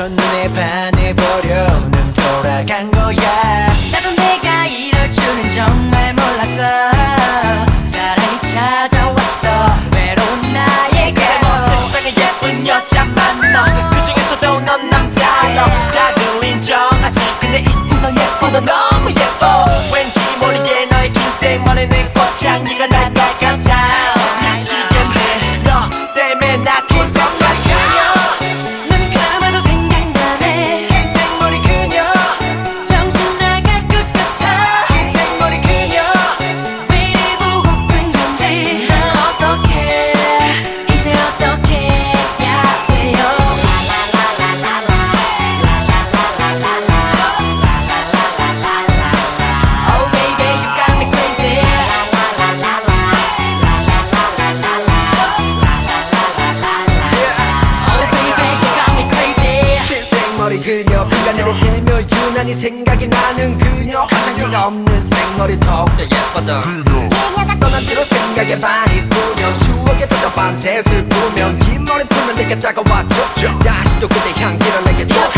첫눈에 반해버려 눈 돌아간 거야. 나도 내가 이럴 줄은 정말 몰랐어. 사랑이 찾아왔어. 외로운 나에게. 뭐 세상에 예쁜 여자만 너그 중에서도 넌 남자로. 나도 인정하지. 근데 있지 넌 예뻐 너 너무 예뻐. 왠지 모르게 너의 긴 생머리는 꽃향기가 날 그녀 비가 내리면 유난히 생각이 나는 그녀. 화장기가 없는 생머리 더욱더 예뻐져. 떠난 뒤로 생각에 많이 뿌면 추억에 젖어 밤새 슬프면 이 머리 풀면 내게 다가와줘. 다시 또 그대 향기를 내게 줘그